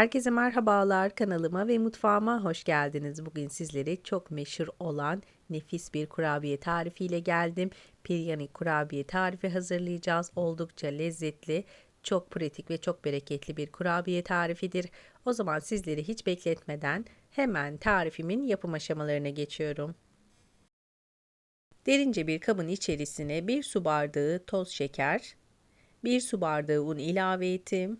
Herkese merhabalar kanalıma ve mutfağıma hoş geldiniz. Bugün sizlere çok meşhur olan nefis bir kurabiye tarifiyle geldim. Piryani kurabiye tarifi hazırlayacağız. Oldukça lezzetli, çok pratik ve çok bereketli bir kurabiye tarifidir. O zaman sizleri hiç bekletmeden hemen tarifimin yapım aşamalarına geçiyorum. Derince bir kabın içerisine bir su bardağı toz şeker, bir su bardağı un ilave ettim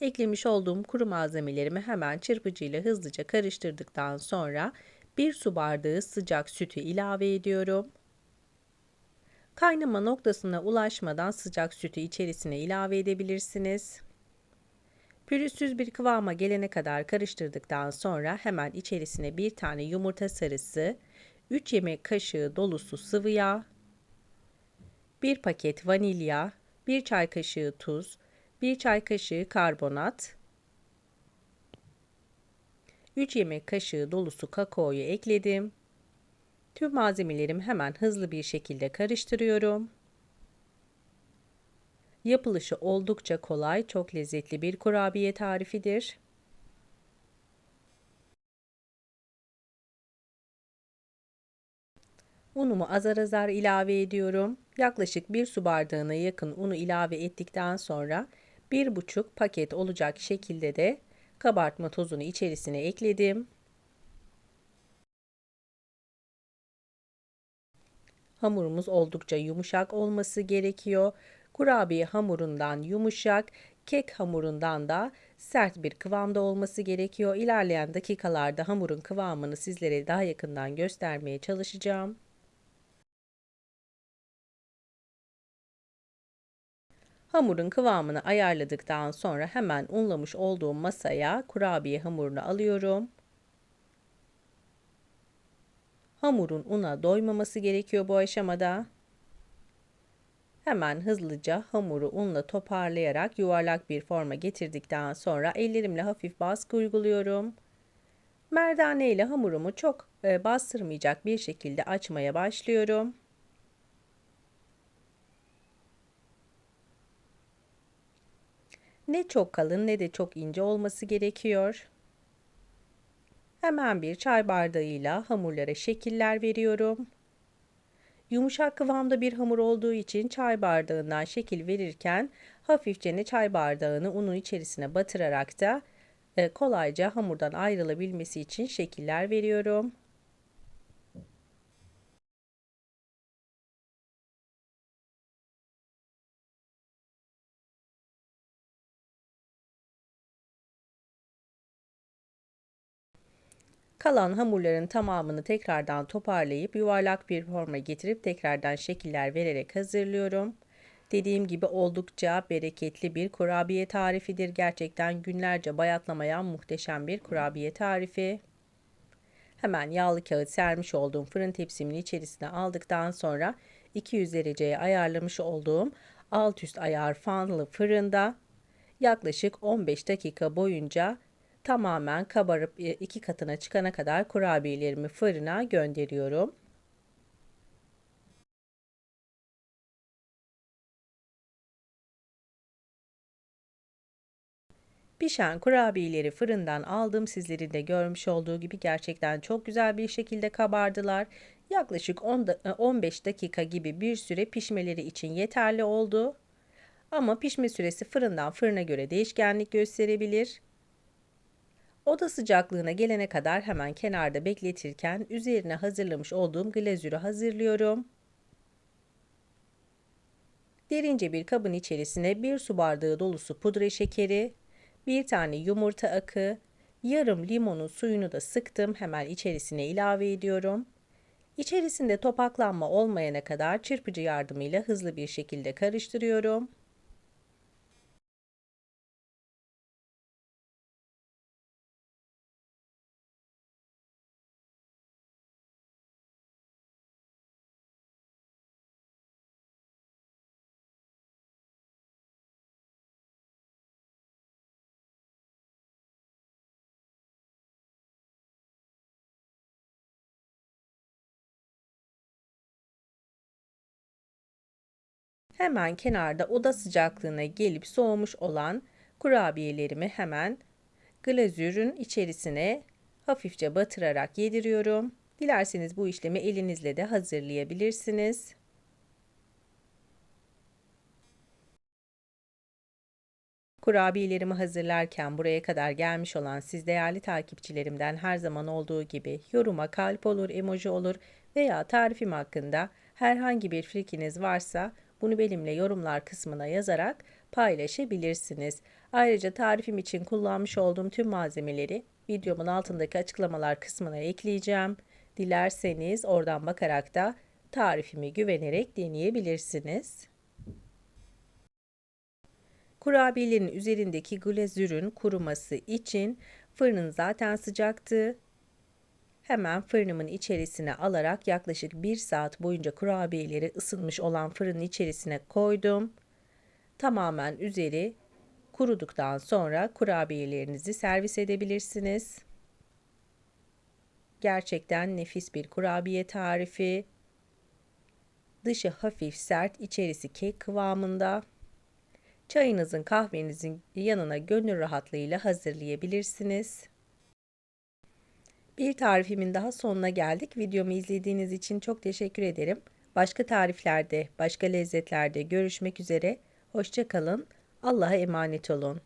Eklemiş olduğum kuru malzemelerimi hemen çırpıcıyla hızlıca karıştırdıktan sonra bir su bardağı sıcak sütü ilave ediyorum. Kaynama noktasına ulaşmadan sıcak sütü içerisine ilave edebilirsiniz. Pürüzsüz bir kıvama gelene kadar karıştırdıktan sonra hemen içerisine bir tane yumurta sarısı, 3 yemek kaşığı dolusu sıvı yağ, 1 paket vanilya, 1 çay kaşığı tuz, 1 çay kaşığı karbonat, 3 yemek kaşığı dolusu kakaoyu ekledim. Tüm malzemelerimi hemen hızlı bir şekilde karıştırıyorum. Yapılışı oldukça kolay, çok lezzetli bir kurabiye tarifidir. Unumu azar azar ilave ediyorum. Yaklaşık bir su bardağına yakın unu ilave ettikten sonra bir buçuk paket olacak şekilde de kabartma tozunu içerisine ekledim. Hamurumuz oldukça yumuşak olması gerekiyor. Kurabiye hamurundan yumuşak, kek hamurundan da sert bir kıvamda olması gerekiyor. İlerleyen dakikalarda hamurun kıvamını sizlere daha yakından göstermeye çalışacağım. Hamurun kıvamını ayarladıktan sonra hemen unlamış olduğum masaya kurabiye hamurunu alıyorum. Hamurun una doymaması gerekiyor bu aşamada. Hemen hızlıca hamuru unla toparlayarak yuvarlak bir forma getirdikten sonra ellerimle hafif baskı uyguluyorum. Merdane ile hamurumu çok e, bastırmayacak bir şekilde açmaya başlıyorum. Ne çok kalın ne de çok ince olması gerekiyor. Hemen bir çay bardağıyla hamurlara şekiller veriyorum. Yumuşak kıvamda bir hamur olduğu için çay bardağından şekil verirken hafifçe ne çay bardağını unun içerisine batırarak da e, kolayca hamurdan ayrılabilmesi için şekiller veriyorum. Kalan hamurların tamamını tekrardan toparlayıp yuvarlak bir forma getirip tekrardan şekiller vererek hazırlıyorum. Dediğim gibi oldukça bereketli bir kurabiye tarifidir. Gerçekten günlerce bayatlamayan muhteşem bir kurabiye tarifi. Hemen yağlı kağıt sermiş olduğum fırın tepsimin içerisine aldıktan sonra 200 dereceye ayarlamış olduğum alt üst ayar fanlı fırında yaklaşık 15 dakika boyunca tamamen kabarıp e, iki katına çıkana kadar kurabiyelerimi fırına gönderiyorum. Pişen kurabiyeleri fırından aldım. Sizlerin de görmüş olduğu gibi gerçekten çok güzel bir şekilde kabardılar. Yaklaşık 10 15 e, dakika gibi bir süre pişmeleri için yeterli oldu. Ama pişme süresi fırından fırına göre değişkenlik gösterebilir. Oda sıcaklığına gelene kadar hemen kenarda bekletirken üzerine hazırlamış olduğum glazürü hazırlıyorum. Derince bir kabın içerisine bir su bardağı dolusu pudra şekeri, bir tane yumurta akı, yarım limonun suyunu da sıktım. Hemen içerisine ilave ediyorum. İçerisinde topaklanma olmayana kadar çırpıcı yardımıyla hızlı bir şekilde karıştırıyorum. Hemen kenarda oda sıcaklığına gelip soğumuş olan kurabiyelerimi hemen Glazürün içerisine hafifçe batırarak yediriyorum. Dilerseniz bu işlemi elinizle de hazırlayabilirsiniz. Kurabiyelerimi hazırlarken buraya kadar gelmiş olan siz değerli takipçilerimden her zaman olduğu gibi yoruma kalp olur, emoji olur veya tarifim hakkında herhangi bir fikriniz varsa bunu benimle yorumlar kısmına yazarak paylaşabilirsiniz. Ayrıca tarifim için kullanmış olduğum tüm malzemeleri videomun altındaki açıklamalar kısmına ekleyeceğim. Dilerseniz oradan bakarak da tarifimi güvenerek deneyebilirsiniz. Kurabiyelerin üzerindeki glazürün kuruması için fırının zaten sıcaktı. Hemen fırınımın içerisine alarak yaklaşık 1 saat boyunca kurabiyeleri ısınmış olan fırının içerisine koydum. Tamamen üzeri kuruduktan sonra kurabiyelerinizi servis edebilirsiniz. Gerçekten nefis bir kurabiye tarifi. Dışı hafif sert, içerisi kek kıvamında. Çayınızın kahvenizin yanına gönül rahatlığıyla hazırlayabilirsiniz. Bir tarifimin daha sonuna geldik. Videomu izlediğiniz için çok teşekkür ederim. Başka tariflerde, başka lezzetlerde görüşmek üzere. Hoşçakalın. Allah'a emanet olun.